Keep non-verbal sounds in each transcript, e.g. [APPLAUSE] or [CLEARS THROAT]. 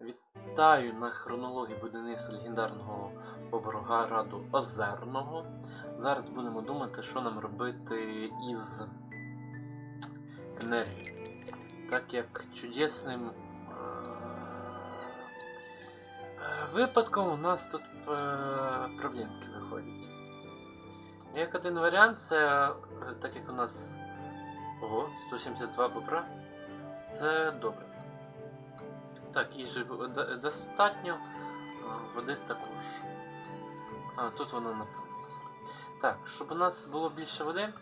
Вітаю на хронології будівництва легендарного Боброграду Озерного. Зараз будемо думати, що нам робити із енергією. Так як чудесним е, е, випадком у нас тут е, проблемки виходять. Як один варіант, це так як у нас ого, 172 бобра, це добре. Так, їжі до- достатньо, води також. А, тут вона наповнилася. Так, щоб у нас було більше води,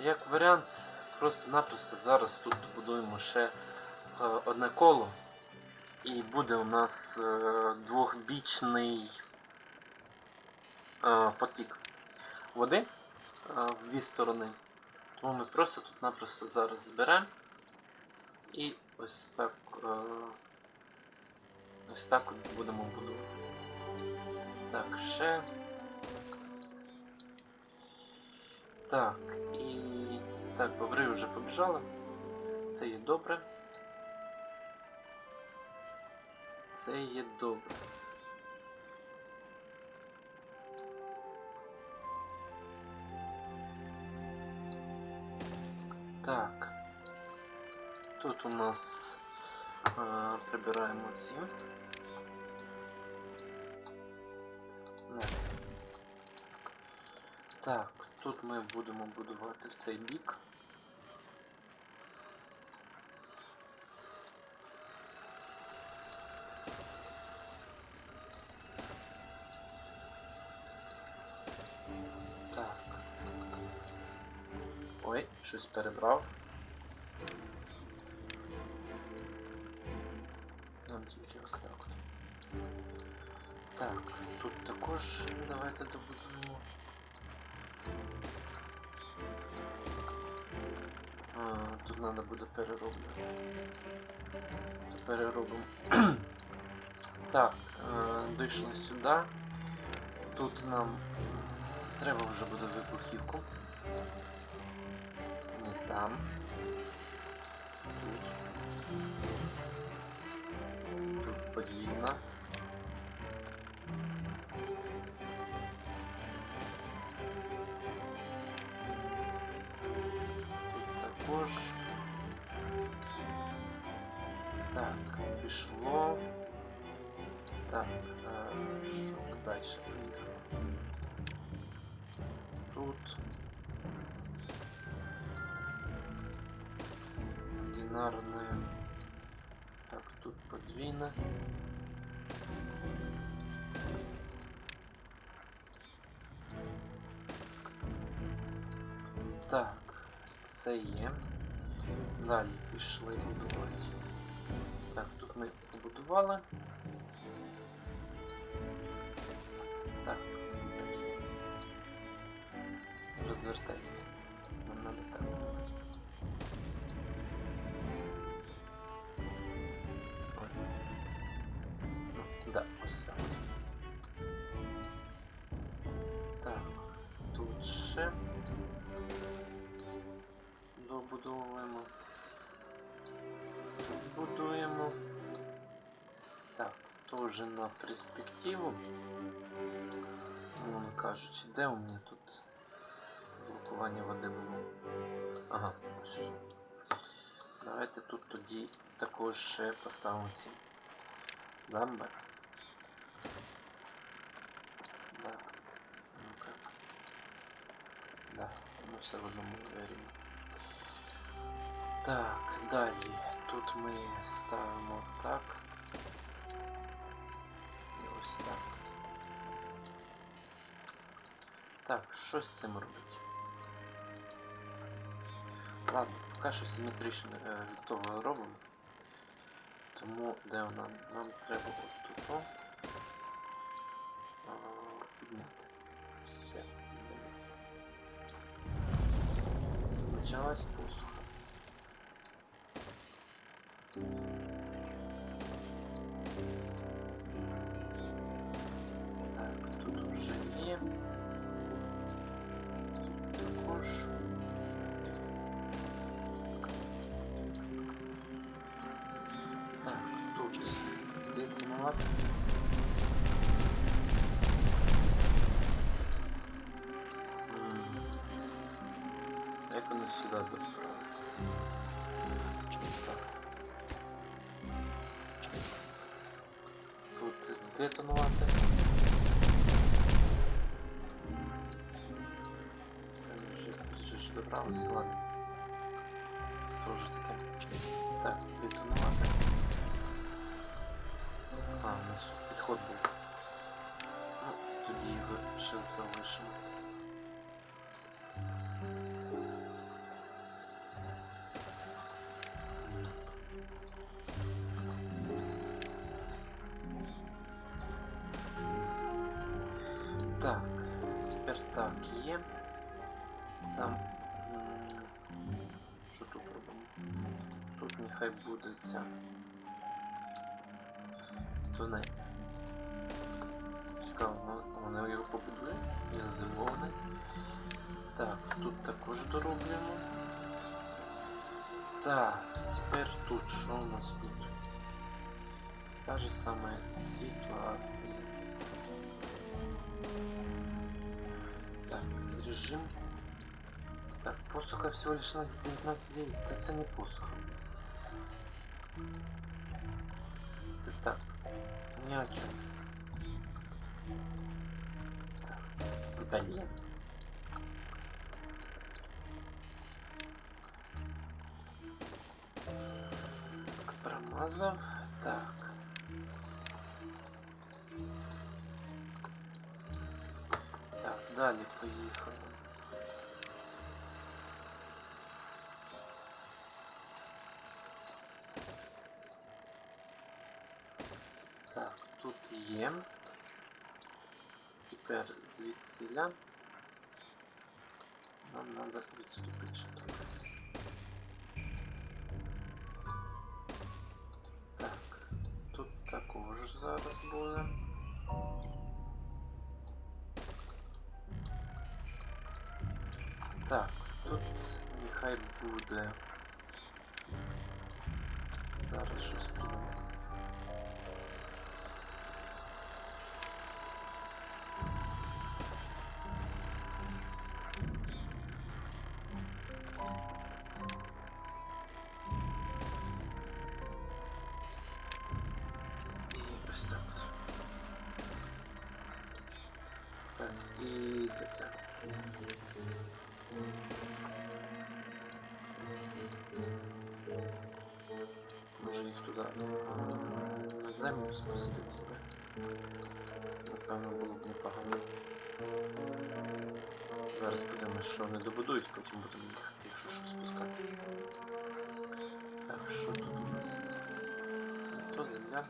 як варіант, просто-напросто зараз тут будуємо ще е, одне коло. І буде у нас е, двохбічний е, потік води е, в дві сторони. Тому ми просто тут-напросто зараз зберемо і ось так. Е, Ось так будемо будувати. Так, ще. Так, і. Так, бобри вже побіжали. Це є добре. Це є добре. Так. Тут у нас а, прибираємо ці. Так, тут ми будемо будувати в цей бік. Так. Ой, щось перебрав. Нам тільки ось так. Так, тут також давайте добудемо. Тут треба буде перероблювати. Переробимо. [CLEARS THROAT] так, е, дійшли сюди. Тут нам треба вже буде вибухівку. Не там. Тут. Тут подвійна. Так, пішло. Так, а, що далі поїхало? Тут. Одинарная. Так, тут подвійна. Так, це є. Далі пішли будувати. Так, тут ми побудували. Так. Розвертайся. Нам надо так. Ой. Ну, да, ось так. Так, тут ще добудовуємо. Будуємо. Так, теж на перспективу. Мовно кажучи, де у мене тут блокування води було? Ага, ось. Давайте тут тоді також ще поставимо ці дамби. Да. Ну-ка. Да, воно все в одному рівні. Так, далі. Тут ми ставимо так. І ось так. Так, що з цим робити? Ладно, поки що симетрично е, від того робимо. Тому де нам? Нам треба от тут о, підняти. Все. Почалась Як вони сюди добралися? Тут детонувати. Вже ж добралися, ладно. Тоже таке. Так, детонувати. А, у нас тут підход був. Ну, тоді його ще залишимо. Так, тепер так, є. Там. м, Що тут робимо? Тут нехай буде ця. Тунель. Цікаво, ну, вони його побудує. Я здивований. Так, тут також дороблюємо. Так, тепер тут що у нас тут? Та же сама ситуація. Так, режим. Так, посуха всего лишь на 19 дней. Та це не посуха. Це так. Ні о чому. Так. Блін. Так, Промазав. Так. Так, далі поїхали. тут є. Тепер звідсіля. Нам треба відступити ще трохи. Так, тут також зараз буде. Так, тут нехай буде. Зараз щось придумаю. Так, і це? Може їх туди на землю спустити. Напевно, було б непогано. Зараз подивимось, що вони добудують, потім будемо їх, якщо що, спускати. Так, що тут у нас? То земля.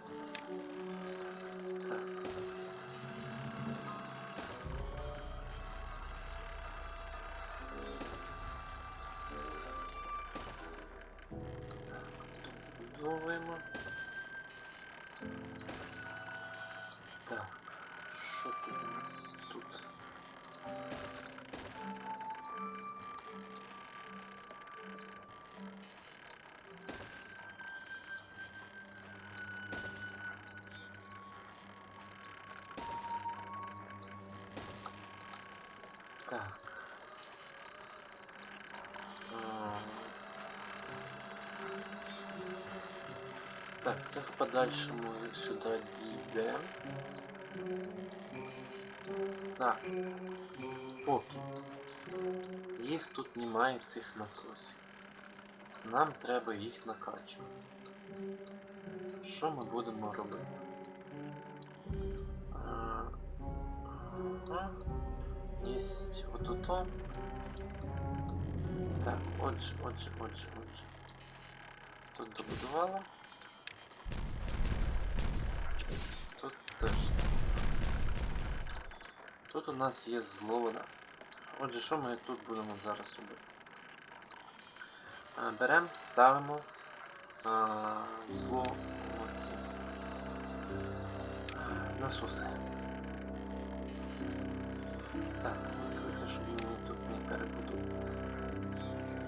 Так, це в подальшому сюди дійде. Так. Поки. Їх тут немає цих насосів. Нам треба їх накачувати. Що ми будемо робити? Єсть отуто. Так, отже, отже, отже, отже. Тут добудувала. Тут теж. Тут у нас є зловина. Отже, що ми тут будемо зараз робити? Беремо, ставимо зло оці а, насоси. Так, звикли, щоб мені тут не перебудувати.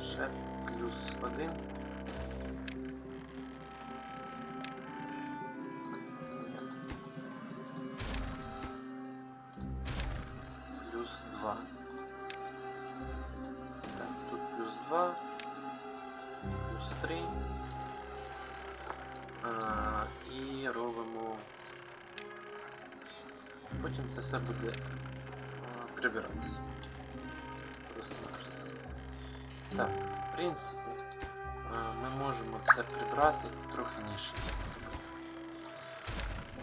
Ще плюс один. Два, плюс три. А, і робимо. Потім це все буде а, прибиратися. Просто Так, в принципі, а, ми можемо це прибрати трохи ніж.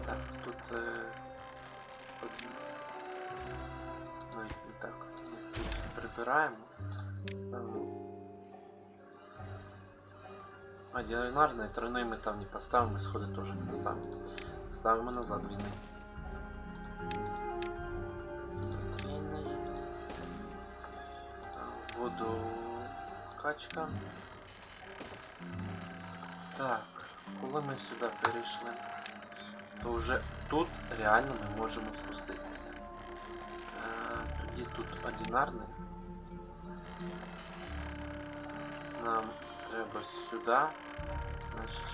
Так, тут е, навіть не так. Ми тут прибираємо, ставимо. А, діагональний, тройний ми там не поставимо, і сходи теж не поставимо. Ставимо назад двійний. Трійний. А, Воду качка. Так, коли ми сюди перейшли, то вже тут реально ми можемо спуститися. Е, Тоді тут одинарний. Нам треба сюди. Значить.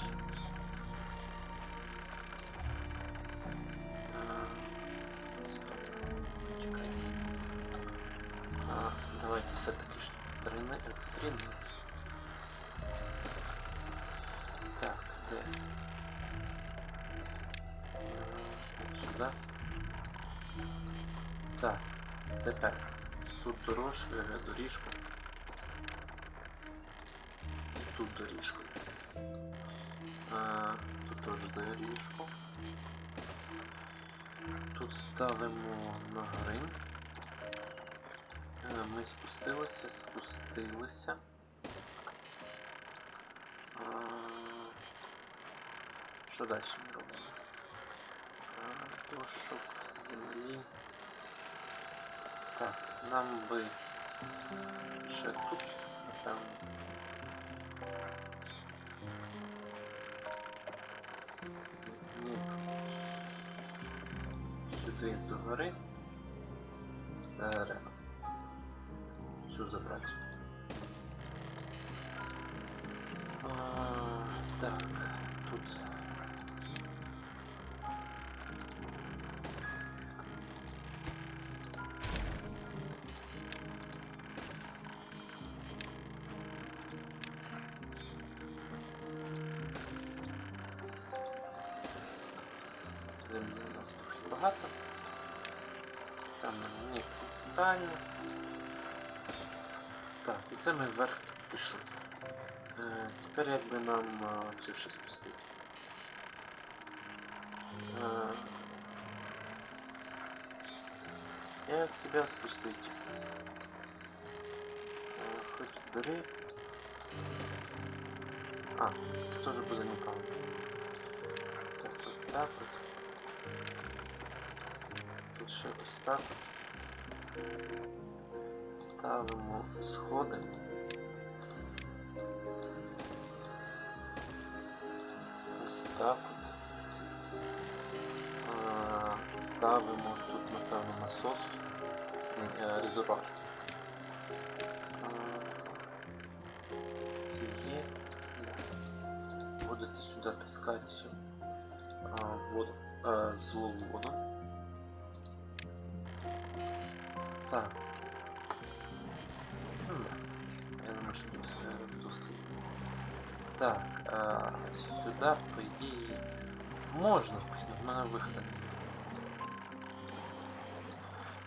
А, давайте все-таки ж трини, трини. Так, де? Е, Сюди. Так, тепер тут дорож, е, доріжку. Тут доріжку. А, тут теж доріжку. Тут ставимо на грин. Е, Ми спустилися, спустилися. А, Що далі ми робимо? А, Дошок землі. Так, нам би ще тут, напевно. Сюди до гори. Дерева. Цю забрати. А, так, тут. У нас трохи багато. Там не принципіально. Так, і це ми вверх пішли. Е, тепер якби нам е, цю ще спустити. Е, як тебе спустить? Е, хоч бери. А, це теж буде неправильно. Так, от так от. Тут ще ось так от. Ставимо сходи. Ось так от. А, ставимо тут, напевно, насос. Ні, е, резервуар. А, Ці є. Да. Будете сюди таскати цю а, воду, а, злу воду. Так. Ну. Я думаю, що тут доступно. Так, а, сюди, по ідеї, можна впихнути, в мене виходу.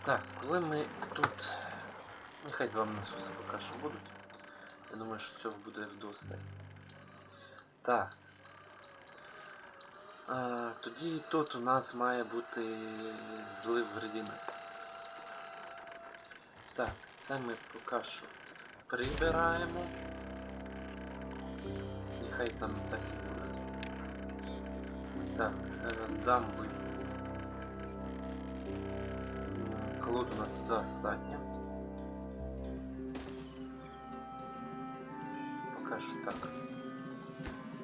Так, коли ми тут. Нехай два насоси поки що будуть. Я думаю, що цього буде вдосталь. Так. А, тоді тут у нас має бути злив рідини. Так, це ми поки що прибираємо. Нехай там так і буде. Так, е, дамби. Колод у нас достатньо. Поки що так.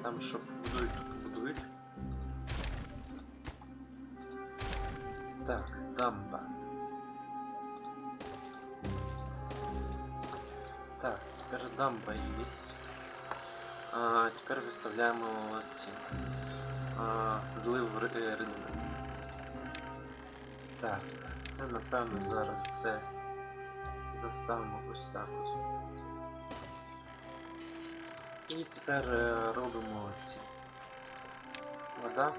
Там що побудують, то Так, теперь дамба есть. А, теперь выставляємо ці а, злив ри- е. Так, це напевно зараз все заставимо ось так ось. І тепер е, робимо ці вода,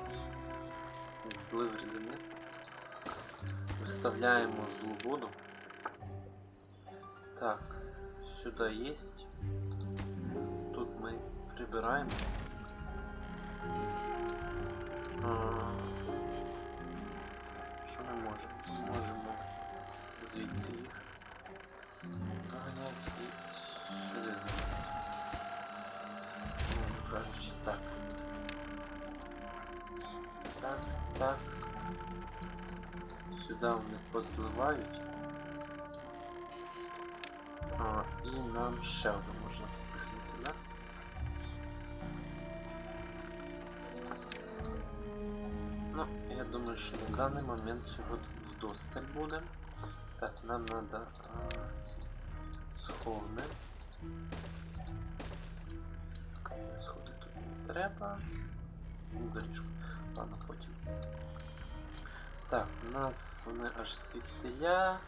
злив рідини. Виставляємо злу воду. Так, сюда есть. Тут мы прибираем. А, Що ми можемо? Можемо звідси їх ганяти і сюди заганяти. Ну, кажучи, так. Так, так. Сюди вони позливають. А, і нам ще одну можна впихнути, да? Ну, я думаю, що на даний момент цього вдосталь буде. Так, нам треба ці сховни. Сходи тут не треба. Ну. Ладно, потім. Так, у нас вони аж світиля.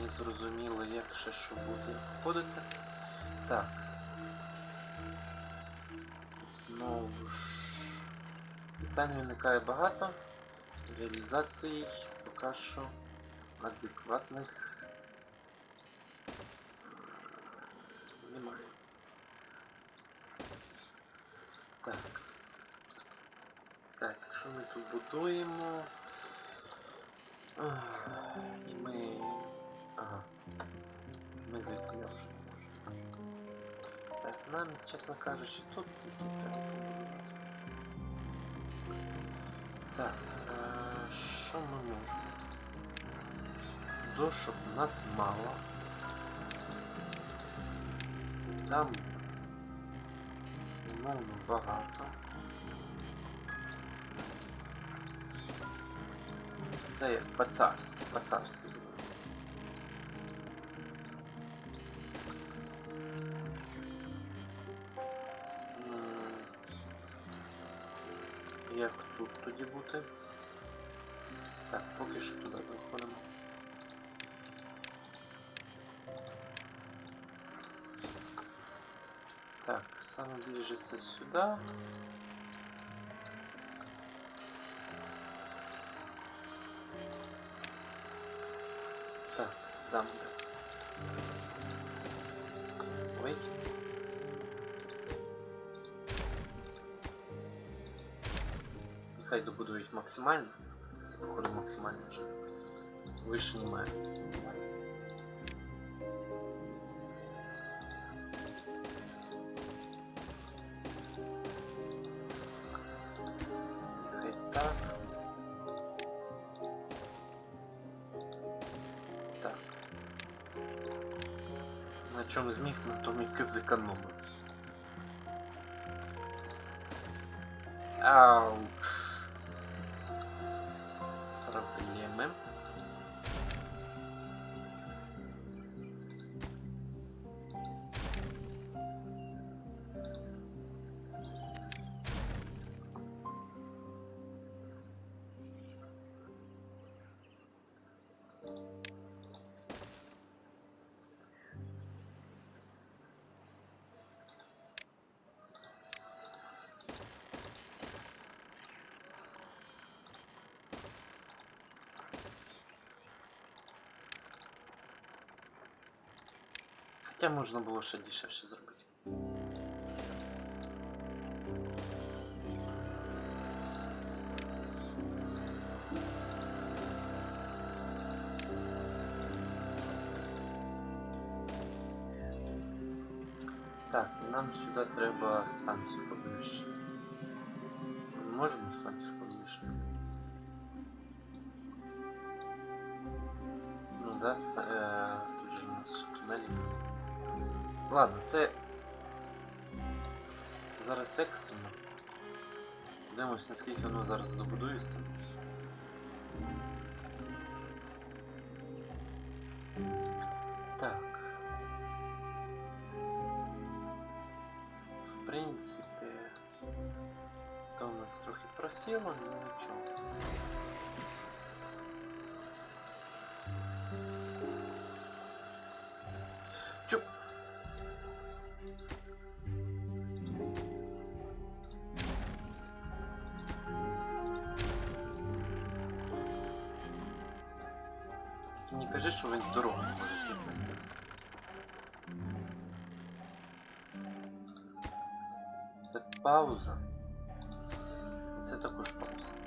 Не зрозуміло, як ще що буде входити. Так. Знову ж. Питань виникає багато. Реалізації їх поки що адекватних немає. Так. Так, що ми тут будуємо? І ми. Ми звідти не можемо. Так, нам, чесно кажучи, тут тільки треба побудувати. Так, е, що ми можемо? Дошок у нас мало. Там умовно багато. Це як по-царськи, по-царськи тут тоді бути? Так, поки що туди доходимо. Так, саме ближе це сюди. Нехай добудують максимально. Це походу максимально вже. Вище немає. Так. Так. На чому зміг, на тому і зекономив. Ауч. Хоча можна було ще дешевше зробити. Так, нам сюди треба станцію поближче. Ми можемо станцію поближче? Ну да, ста... е, тут же у нас тунелі. Ладно, це зараз екстрено. Подивимось, наскільки воно зараз добудується. Так. В принципі, то у нас трохи просіло, але нічого. Скажи, що він здоровий не може писати. Це пауза. Це також пауза.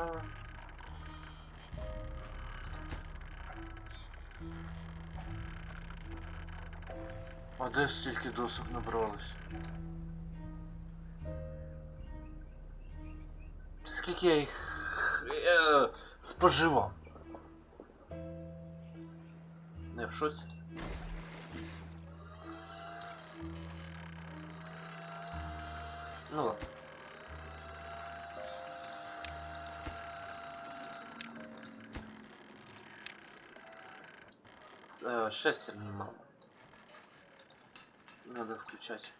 Забирала. А де стільки досок набралось? Скільки я їх е, споживав? Не в шоці. Ну ладно. Э, шестерни. Надо включать.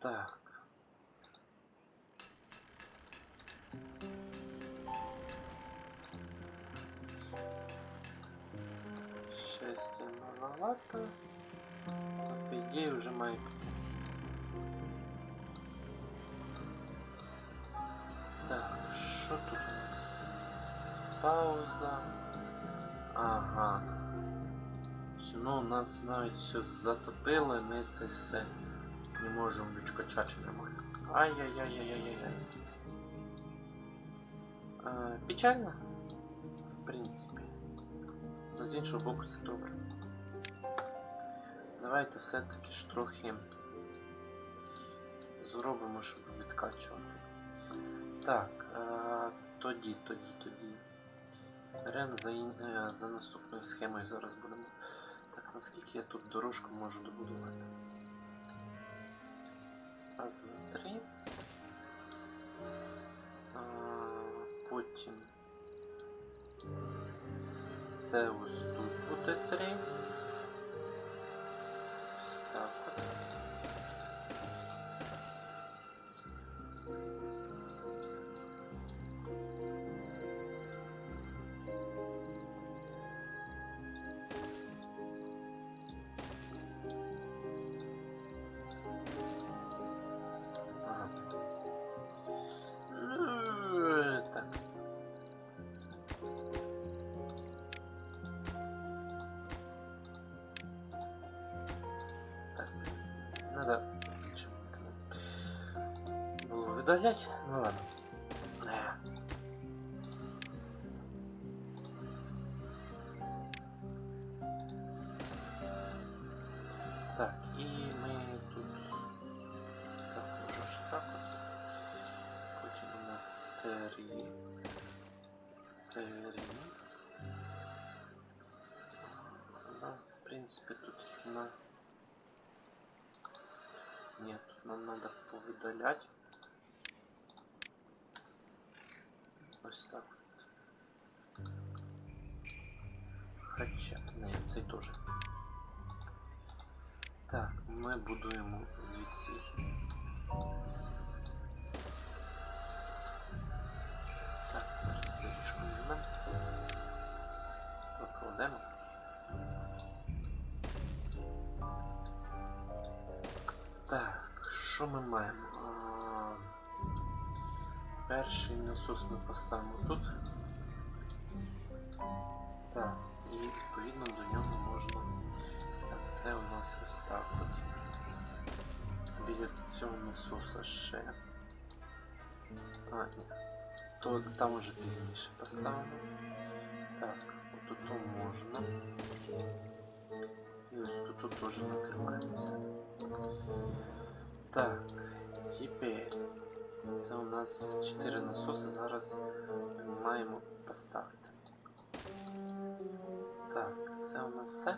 Так. Шестерня маловато. Так, по идее уже мои. Так, что тут у нас? Пауза. Ага. Ну, нас навіть все затопило, ми це все не можемо відкачати нормально. Ай-яй-яй-яй-яй-яй. Е, Печально, в принципі. Но з іншого боку це добре. Давайте все-таки ж трохи зробимо, щоб відкачувати. Так, е, тоді, тоді, тоді. Беремо за, е, за наступною схемою зараз будемо. Так, наскільки я тут дорожку можу добудувати? Раз, два, три. А, потім. Це ось тут буде три. было выдалять. Ну ладно. Э. Так, і ми тут також так от. Потім у нас тері. Тері. Ну, в принципі, тут тільки на... Ні, тут нам надо повидалять. Ось так. Хоча, не, цей теж. Так, ми будуємо звідси. Так, зараз доріжку візьмемо. Покладемо. Так, що ми маємо? А, Перший насос ми поставимо тут. Так, і відповідно до нього можна. Так, це у нас ось так от. Біля цього насоса ще. А, ні. То там уже пізніше поставимо. Так, отут то можна. І ось тут теж накриваємо все. Так, тепер це у нас 4 насоси. Зараз маємо поставити. Так, це у нас все.